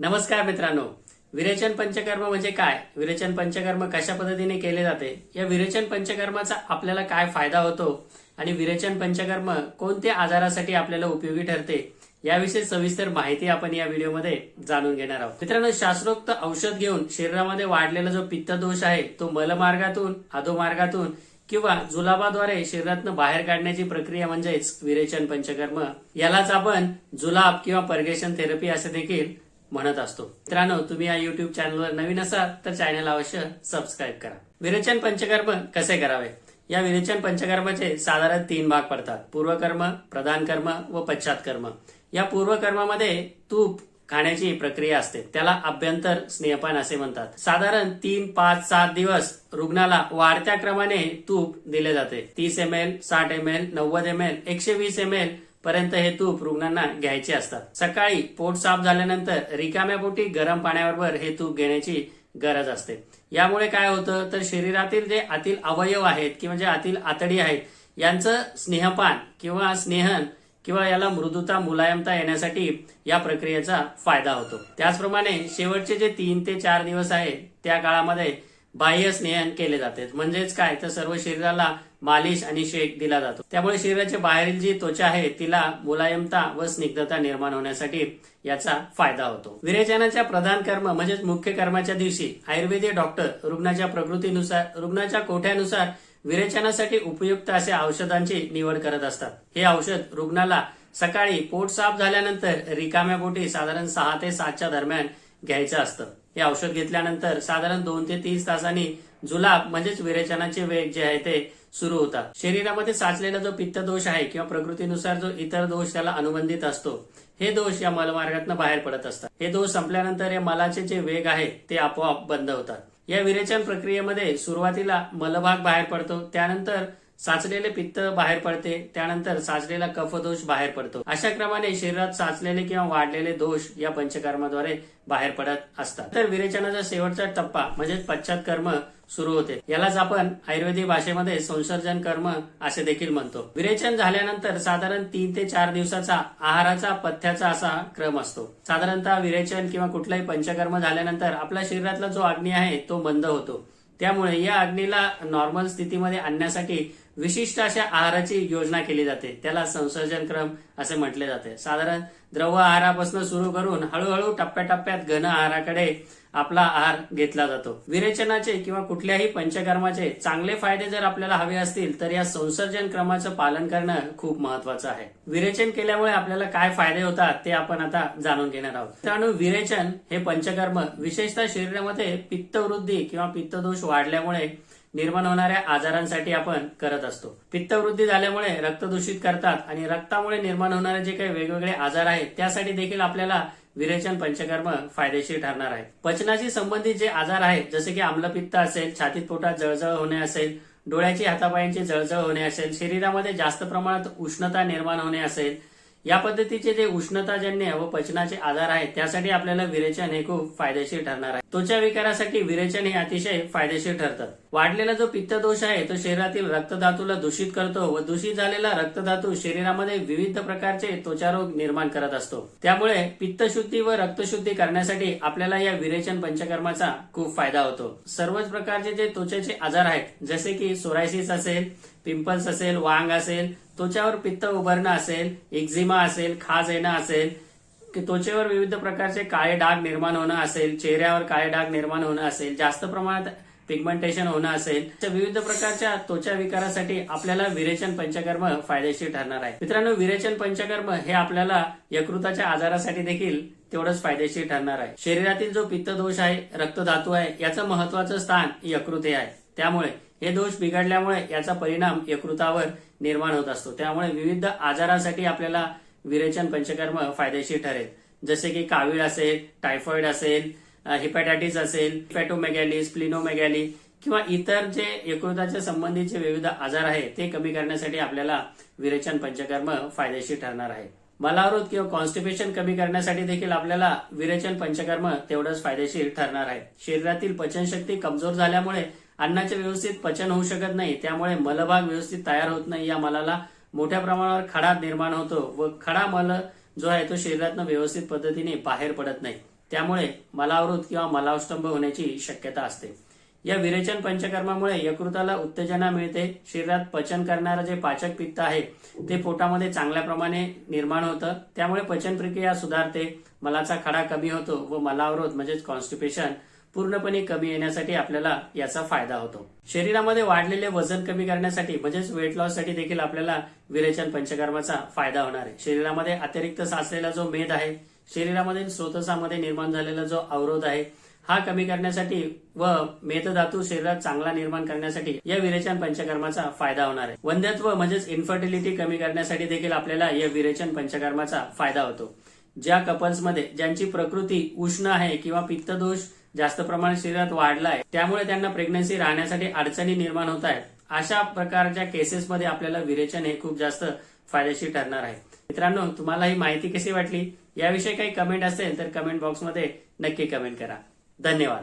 नमस्कार मित्रांनो. विरेचन पंचकर्म म्हणजे काय? विरेचन पंचकर्म कशा पद्धतीने केले जाते? या विरेचन पंचकर्माचा आपल्याला काय फायदा होतो? आणि विरेचन पंचकर्म कोणत्या आजारासाठी आपल्याला उपयोगी ठरते? याविषयी सविस्तर माहिती आपण या व्हिडिओमध्ये जाणून घेणार आहोत. मित्रांनो शास्त्रोक्त औषध घेऊन शरीरामध्ये वाढलेला जो पित्त दोष आहे तो मलमार्गातून अधोमार्गातून किंवा जुलाबाद्वारे शरीरातनं बाहेर काढण्याची प्रक्रिया म्हणजेच विरेचन पंचकर्म. यालाच आपण जुलाब किंवा पर्गेशन थेरपी असे देखील म्हणत असतो. मित्रांनो तुम्ही या युट्यूब चॅनलवर नवीन असाल तर चॅनल अवश्य सबस्क्राईब करा. विरेचन पंचकर्म कसे करावे? या विरेचन पंचकर्माचे साधारण तीन भाग पडतात. पूर्वकर्म प्रधान कर्म व पश्चात कर्म या पूर्वकर्मामध्ये तूप खाण्याची प्रक्रिया असते. त्याला अभ्यंतर स्नेहपान असे म्हणतात. साधारण तीन पाच सात दिवस रुग्णाला वाढत्या क्रमाने तूप दिले जाते. तीस एम एल साठ एम एल नव्वद एम एल एकशे वीस एम एल पर्यंत हे तूप रुग्णांना घ्यायचे असतात. सकाळी पोट साफ झाल्यानंतर रिकाम्या पोटी गरम पाण्याबरोबर हे तूप घेण्याची गरज असते. यामुळे काय होतं? तर शरीरातील जे आतील अवयव आहेत किंवा जे आतील आतडी आहेत यांचं स्नेहपान किंवा स्नेहन किंवा याला मृदुता मुलायमता येण्यासाठी या प्रक्रियेचा फायदा होतो. त्याचप्रमाणे शेवटचे जे तीन ते चार दिवस आहेत त्या काळामध्ये बाह्य स्नेहन केले जाते. म्हणजेच काय? तर सर्व शरीराला मालिश आणि शेक दिला जातो. त्यामुळे शरीराच्या बाहेरील जी त्वचा आहे तिला मुलायमता व स्निग्धता निर्माण होण्यासाठी याचा फायदा होतो. विरेचनाच्या प्रधान कर्म म्हणजेच मुख्य कर्माच्या दिवशी आयुर्वेदिक डॉक्टर रुग्णाच्या प्रकृतीनुसार रुग्णाच्या कोठ्यानुसार विरेचनासाठी उपयुक्त अशा औषधांची निवड करत असतात. हे औषध रुग्णाला सकाळी पोट साफ झाल्यानंतर रिकाम्या पोटी साधारण सहा ते सातच्या दरम्यान घ्यायचं असतं. हे औषध घेतल्यानंतर साधारण दोन ते तीस तासांनी जुलाब म्हणजेच विरेचनाचे वेग जे आहे ते सुरू होतात. शरीरामध्ये साचलेला जो पित्त दोष आहे किंवा प्रकृतीनुसार जो इतर दोष त्याला अनुबंधित असतो हे दोष या मलमार्गातून बाहेर पडत असतात. हे दोष संपल्यानंतर या मलाचे जे वेग आहे ते आपोआप बंद होतात. या विरेचन प्रक्रियेमध्ये सुरुवातीला मलभाग बाहेर पडतो त्यानंतर साचलेले पित्त बाहेर पडते त्यानंतर साचलेला कफदोष बाहेर पडतो. अशा क्रमाने शरीरात साचलेले किंवा वाढलेले दोष या पंचकर्माद्वारे बाहेर पडत असतात. तर विरेचनाचा शेवटचा टप्पा म्हणजेच पश्चात कर्म सुरू होते. यालाच आपण आयुर्वेदिक भाषेमध्ये संसर्जन कर्म असे देखील म्हणतो. विरेचन झाल्यानंतर साधारण तीन ते चार दिवसाचा आहाराचा पथ्याचा असा क्रम असतो. साधारणतः विरेचन किंवा कुठलाही पंचकर्म झाल्यानंतर आपल्या शरीरातला जो अग्नी आहे तो बंद होतो. त्यामुळे या अग्नीला नॉर्मल स्थितीमध्ये आणण्यासाठी विशिष्ट अशा आहाराची योजना केली जाते. त्याला संसर्जन क्रम असे म्हटले जाते. साधारण द्रव आहारापासून सुरू करून हळूहळू टप्प्याटप्प्यात घन आहाराकडे आपला आहार घेतला जातो. विरेचनाचे किंवा कुठल्याही पंचकर्माचे चांगले फायदे जर आपल्याला हवे असतील तर या संसर्जन क्रमाचं पालन करणं खूप महत्वाचं आहे. विरेचन केल्यामुळे आपल्याला काय फायदे होतात ते आपण आता जाणून घेणार आहोत. त्यामुळे विरेचन हे पंचकर्म. विशेषतः शरीरामध्ये पित्तवृद्धी किंवा पित्तदोष वाढल्यामुळे निर्माण होणाऱ्या आजारांसाठी आपण करत असतो. पित्तवृद्धी झाल्यामुळे रक्त दूषित करतात आणि रक्तामुळे निर्माण होणारे जे काही वेगवेगळे आजार आहेत त्यासाठी देखील आपल्याला विरेचन पंचकर्म फायदेशीर ठरणार आहे पचनाशी संबंधित जे आजार आहेत जसे की आम्लपित्त असेल छातीत पोटात जळजळ होणे असेल डोळ्याची हातापायांची जळजळ होणे असेल शरीरामध्ये जास्त प्रमाणात उष्णता निर्माण होणे असेल या पद्धतीचे जे उष्णताजन्य व पचनाचे आजार आहेत त्यासाठी आपल्याला विरेचन हे खूप फायदेशीर ठरणार आहे. त्वचा विकारासाठी विरेचन हे अतिशय फायदेशीर ठरतं. वाढलेला जो पित्तदोष आहे तो शरीरातील रक्तधातूला दूषित करतो व दूषित झालेला रक्तधातू शरीरामध्ये विविध प्रकारचे त्वचारोग निर्माण करत असतो. त्यामुळे पित्तशुद्धी व रक्तशुद्धी करण्यासाठी आपल्याला या विरेचन पंचकर्माचा खूप फायदा होतो. सर्वच प्रकारचे जे त्वचेचे आजार आहेत जसे की सोरायसिस असेल पिंपल्स असेल वांग असेल त्वचावर पित्त उभारणं असेल एक्झिमा असेल खाज येणं असेल की त्वचेवर विविध प्रकारचे काळे डाग निर्माण होणं असेल चेहऱ्यावर काळे डाग निर्माण होणं असेल जास्त प्रमाणात पिगमेंटेशन होणं असेल तर विविध प्रकारच्या त्वचा विकारासाठी आपल्याला विरेचन पंचकर्म फायदेशीर ठरणार आहे मित्रांनो विरेचन पंचकर्म हे आपल्याला यकृताच्या आजारासाठी देखील तेवढंच फायदेशीर ठरणार आहे. शरीरातील जो पित्त दोष आहे रक्तधातू आहे याचं महत्वाचं स्थान यकृत हे आहे. त्यामुळे हे दोष बिघडल्यामुळे याचा परिणाम यकृतावर निर्माण होत असतो. त्यामुळे विविध आजारासाठी आपल्याला विरेचन पंचकर्म फायदेशीर ठरेल. जसे की कावीळ असेल टायफॉइड असेल हिपॅटायटिस असेल फॅटोमेगॅली स्प्लिनोमेगॅली किंवा इतर जे यकृताच्या संबंधीचे विविध आजार आहेत ते कमी करण्यासाठी आपल्याला विरेचन पंचकर्म फायदेशीर ठरणार आहे. मलावृत किंवा कॉन्स्टिपेशन कमी करण्यासाठी देखील आपल्याला विरेचन पंचकर्म तेवढंच फायदेशीर ठरणार आहे. शरीरातील पचनशक्ती कमजोर झाल्यामुळे अन्नाचे व्यवस्थित पचन होऊ शकत नाही त्यामुळे मलभाग व्यवस्थित तयार होत नाही. या मलाला मोठ्या प्रमाणावर खडा निर्माण होतो व खडा मल जो आहे तो शरीरातनं व्यवस्थित पद्धतीने बाहेर पडत नाही. त्यामुळे मलावृत किंवा मलावस्तंभ होण्याची शक्यता असते. या विरेचन पंचकर्मामुळे यकृताला उत्तेजना मिळते. शरीरात पचन करणारं जे पाचक पित्त आहे ते पोटामध्ये चांगल्या प्रमाणे निर्माण होतं. त्यामुळे पचन प्रक्रिया सुधारते. मलाचा खडा कमी होतो व मलावरोध म्हणजेच कॉन्स्टिपेशन पूर्णपणे कमी येण्यासाठी आपल्याला याचा फायदा होतो. शरीरामध्ये वाढलेले वजन कमी करण्यासाठी म्हणजेच वेट लॉससाठी देखील आपल्याला विरेचन पंचकर्माचा फायदा होणार आहे. शरीरामध्ये अतिरिक्त साचलेला जो मेद आहे शरीरामधील स्रोतसामध्ये निर्माण झालेला जो अवरोध आहे हा कमी करण्यासाठी व मेदधातू शरीरात चांगला निर्माण करण्यासाठी या विरेचन पंचकर्माचा फायदा होणार आहे. वंध्यत्व म्हणजेच इन्फर्टिलिटी कमी करण्यासाठी देखील आपल्याला या विरेचन पंचकर्माचा फायदा होतो. ज्या कपल्समध्ये ज्यांची प्रकृती उष्ण आहे किंवा पित्तदोष जास्त प्रमाणात शरीरात वाढला आहे त्यामुळे त्यांना प्रेग्नन्सी राहण्यासाठी अडचणी निर्माण होत आहेत. अशा प्रकारच्या केसेसमध्ये आपल्याला विरेचन हे खूप जास्त फायदेशीर ठरणार आहे. मित्रांनो तुम्हाला ही माहिती कशी वाटली? याविषयी काही कमेंट असेल तर कमेंट बॉक्समध्ये नक्की कमेंट करा. धन्यवाद.